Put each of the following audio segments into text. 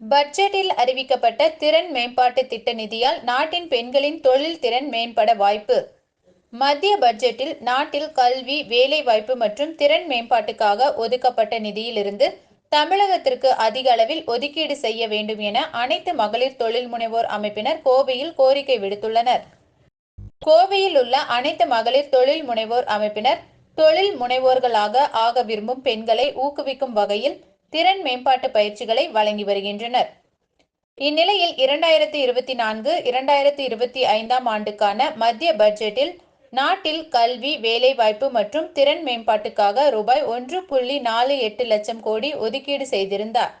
பட்ஜெட்டில் அறிவிக்கப்பட்ட திறன் மேம்பாட்டு திட்ட நிதியால் நாட்டின் பெண்களின் தொழில் திறன் மேம்பட வாய்ப்பு. மத்திய பட்ஜெட்டில் நாட்டில் கல்வி வேலைவாய்ப்பு மற்றும் திறன் மேம்பாட்டுக்காக ஒதுக்கப்பட்ட நிதியிலிருந்து தமிழகத்திற்கு அதிக அளவில் ஒதுக்கீடு செய்ய வேண்டும் என அனைத்து மகளிர் தொழில் முனைவோர் அமைப்பினர் கோவையில் கோரிக்கை விடுத்துள்ளனர். கோவையில் உள்ள அனைத்து மகளிர் தொழில் முனைவோர் அமைப்பினர் தொழில் முனைவோர்களாக ஆக விரும்பும் பெண்களை ஊக்குவிக்கும் வகையில் திறன் மேம்பாட்டு பயிற்சிகளை வழங்கி வருகின்றனர். இந்நிலையில் இரண்டாயிரத்தி இருபத்தி நான்கு இரண்டாயிரத்தி இருபத்தி ஐந்தாம் ஆண்டுக்கான மத்திய பட்ஜெட்டில் நாட்டில் கல்வி வேலைவாய்ப்பு மற்றும் திறன் மேம்பாட்டுக்காக ரூபாய் ஒன்று புள்ளி நாலு எட்டு லட்சம் கோடி ஒதுக்கீடு செய்திருந்தார்.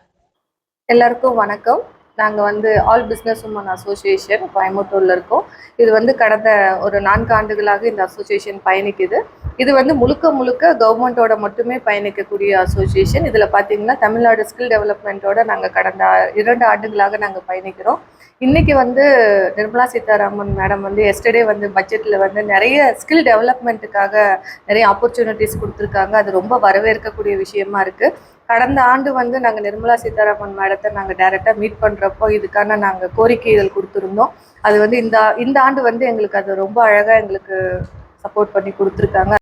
எல்லாருக்கும் வணக்கம். நாங்கள் வந்து ஆல் பிஸ்னஸ் உமன் அசோசியேஷன் கோயம்புத்தூரில் இருக்கோம். இது வந்து கடந்த ஒரு நான்கு ஆண்டுகளாக இந்த அசோசியேஷன் பயணிக்குது. இது வந்து முழுக்க முழுக்க கவர்மெண்ட்டோட மட்டுமே பயணிக்கக்கூடிய அசோசியேஷன் இதில் பார்த்தீங்கன்னா தமிழ்நாடு ஸ்கில் டெவலப்மெண்ட்டோட நாங்கள் கடந்த இரண்டு ஆண்டுகளாக நாங்கள் பயணிக்கிறோம். இன்றைக்கி வந்து நிர்மலா சீதாராமன் மேடம் வந்து எஸ்டர்டே வந்து பட்ஜெட்டில் வந்து நிறைய ஸ்கில் டெவலப்மெண்ட்டுக்காக நிறைய ஆப்பர்ச்சுனிட்டிஸ் கொடுத்துருக்காங்க. அது ரொம்ப வரவேற்கக்கூடிய விஷயமா இருக்குது கடந்த ஆண்டு வந்து நாங்கள் நிர்மலா சீதாராமன் மேடத்தை நாங்கள் டைரெக்டாக மீட் பண்ணுறப்போ இதுக்கான நாங்கள் கோரிக்கைகள் கொடுத்துருந்தோம். அது வந்து இந்த இந்த ஆண்டு வந்து எங்களுக்கு அது ரொம்ப அழகாக எங்களுக்கு சப்போர்ட் பண்ணி கொடுத்துருக்காங்க.